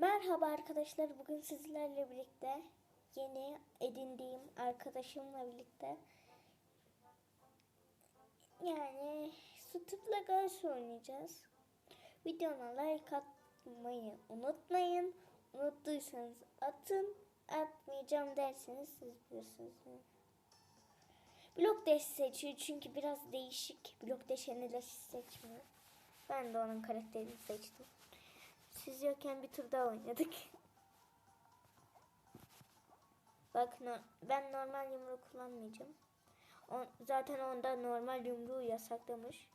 Merhaba arkadaşlar. Bugün sizlerle birlikte yeni edindiğim arkadaşımla birlikte yani Stup'la Ghost oynayacağız. Videoma like atmayı unutmayın. Unuttuysanız atın. Atmayacağım derseniz siz bilirsiniz. Blok Dash seçiyor çünkü biraz değişik. Blok Dash Enilaş seçmiyor. Ben de onun karakterini seçtim. Siz yokken bir tur daha oynadık. Bak no- ben normal yumruğu kullanmayacağım. O, zaten onda normal yumruğu yasaklamış.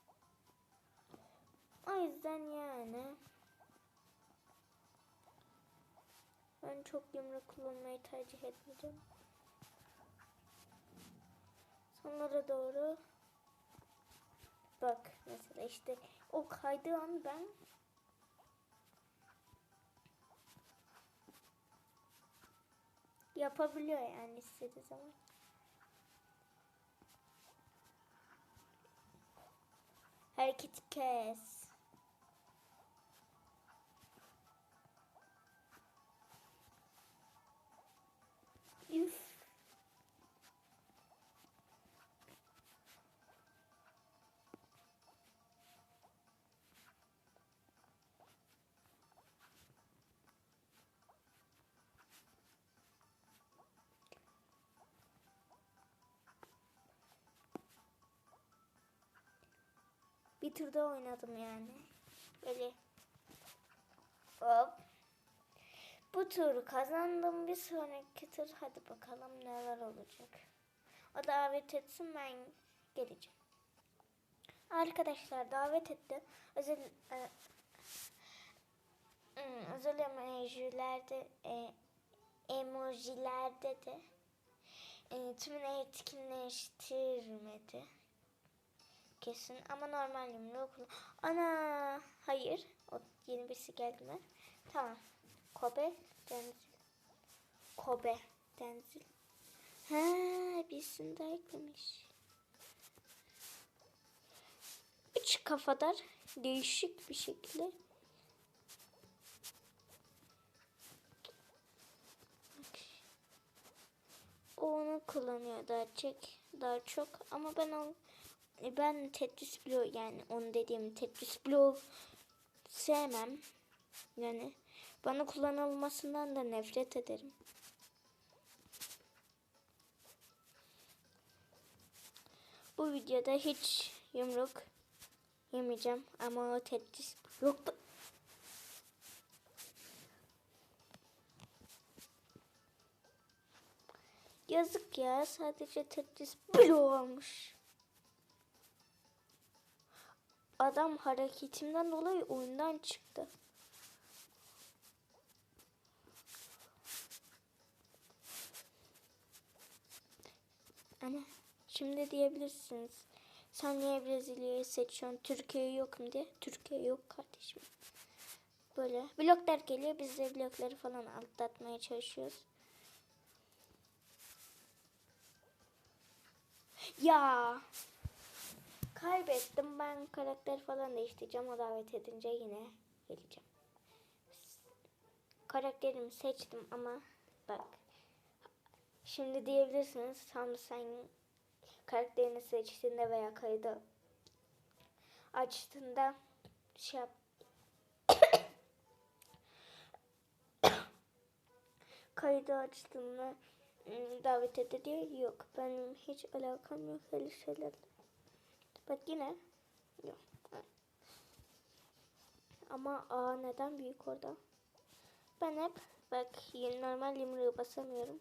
O yüzden yani ben çok yumruk kullanmayı tercih etmeyeceğim. Sonlara doğru bak mesela işte o kaydığı an ben yapabiliyor yani istediği zaman. Hareket kes. Bir turda oynadım yani. Böyle. Hop. Bu turu kazandım. Bir sonraki tur hadi bakalım neler olacak. O davet etsin ben geleceğim. Arkadaşlar davet etti. Özel e, hmm, özel emojilerde e, emojilerde de e, tümünü etkinleştirmedi kesin ama normal yumruğu kullan. Ana hayır. O yeni birisi geldi mi? Tamam. Kobe Denzil. Kobe Denzil. Ha birisini daha eklemiş. Üç kafadar değişik bir şekilde. Onu kullanıyor daha çok, daha çok ama ben onu ben Tetris Block yani onu dediğim Tetris Block sevmem. Yani bana kullanılmasından da nefret ederim. Bu videoda hiç yumruk yemeyeceğim ama o Tetris Block Yazık ya sadece Tetris Block olmuş. Adam hareketimden dolayı oyundan çıktı. Ana şimdi diyebilirsiniz. Sen niye Brezilya'yı seçiyorsun? Türkiye yok mu diye. Türkiye yok kardeşim. Böyle bloklar geliyor. Biz de blokları falan atlatmaya çalışıyoruz. Ya kaybettim. Ben karakter falan değiştireceğim. O davet edince yine geleceğim. Karakterimi seçtim ama bak. Şimdi diyebilirsiniz tam sen karakterini seçtiğinde veya kaydı açtığında şey yap. kaydı açtığında ım, davet etti diyor. Yok benim hiç alakam yok öyle şeylerle. Bak yine yok. Ama A neden büyük orada? Ben hep bak yeni normal yumruğu basamıyorum.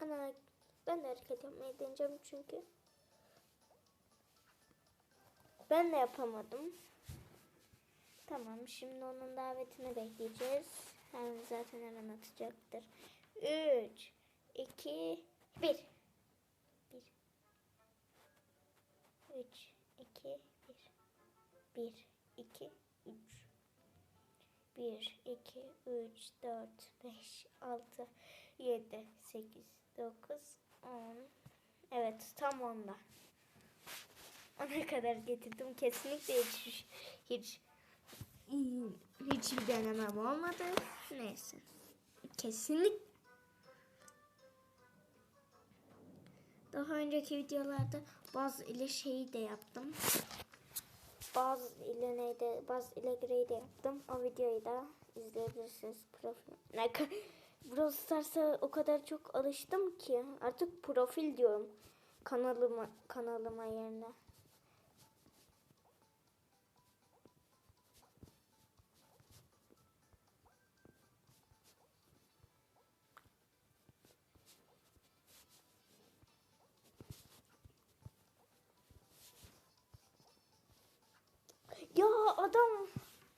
Ana ben de hareket yapmayı deneyeceğim çünkü. Ben de yapamadım. Tamam şimdi onun davetini bekleyeceğiz. Hem zaten hemen atacaktır. 3 2 1 1 3 2 1 1 2 3 1 2 3 4 5 6 7 8 9 10 Evet tam onda. Ona kadar getirdim. Kesinlikle hiç, hiç Hiçbir denemem olmadı. Neyse. Kesinlik. Daha önceki videolarda bazı ile şeyi de yaptım. Bazı ile neydi? Bazı ile grey de yaptım. O videoyu da izleyebilirsiniz. Profil. Brawl Stars'a o kadar çok alıştım ki artık profil diyorum kanalıma kanalıma yerine.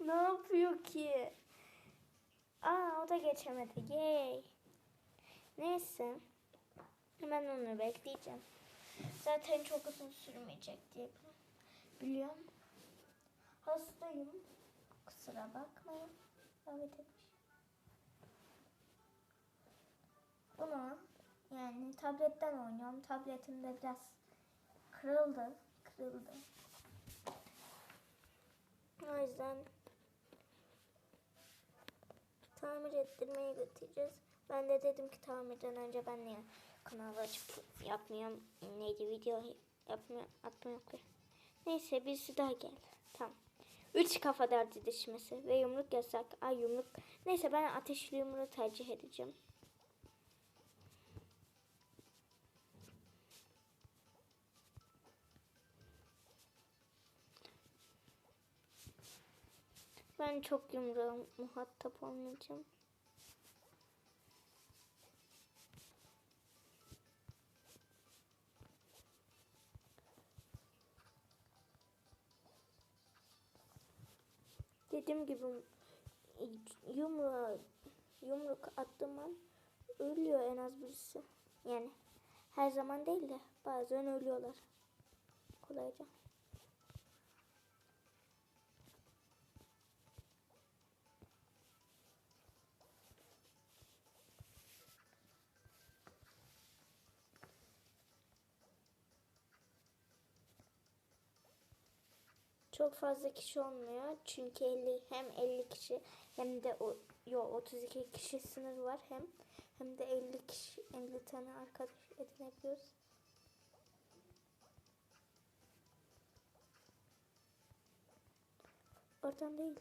Ne yapıyor ki? Aa o da geçemedi. Yay. Neyse. Hemen onu bekleyeceğim. Zaten çok uzun sürmeyecek diye biliyorum. Hastayım. Kusura bakmayın. Evet etmiş. Bunu yani tabletten oynuyorum. Tabletim de biraz kırıldı. Kırıldı. O yüzden tamir ettirmeye götüreceğiz. Ben de dedim ki tamirden önce ben niye kanalı açıp yapmıyorum. Neydi video yapmıyorum, atmıyorum. Neyse birisi daha geldi. Tamam. Üç kafa derdi dişmesi ve yumruk yasak. Ay yumruk. Neyse ben ateşli yumruğu tercih edeceğim. Ben çok yumruğa muhatap olmayacağım. Dediğim gibi yumruğa yumruk attığım an ölüyor en az birisi. Yani her zaman değil de bazen ölüyorlar. Kolayca. Çok fazla kişi olmuyor. Çünkü 50 hem 50 kişi hem de o yo 32 kişi sınır var hem hem de 50 kişi 50 tane arkadaş edinebiliyoruz. Oradan değil.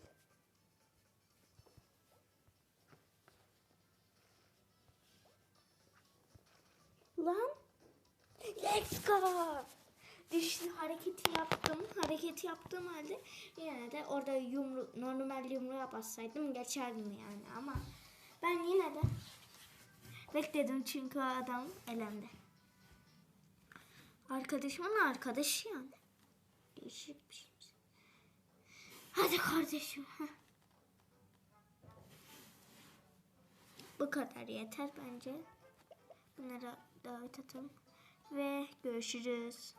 Lan. Let's go. Düştü hareketi yaptım. Hareketi yaptığım halde yine de orada yumru normal yumruğa bassaydım geçerdim yani ama ben yine de bekledim çünkü o adam elendi. Arkadaşımın arkadaşı yani. Değişik bir şey. Hadi kardeşim. Bu kadar yeter bence. Bunlara davet atalım. Ve görüşürüz.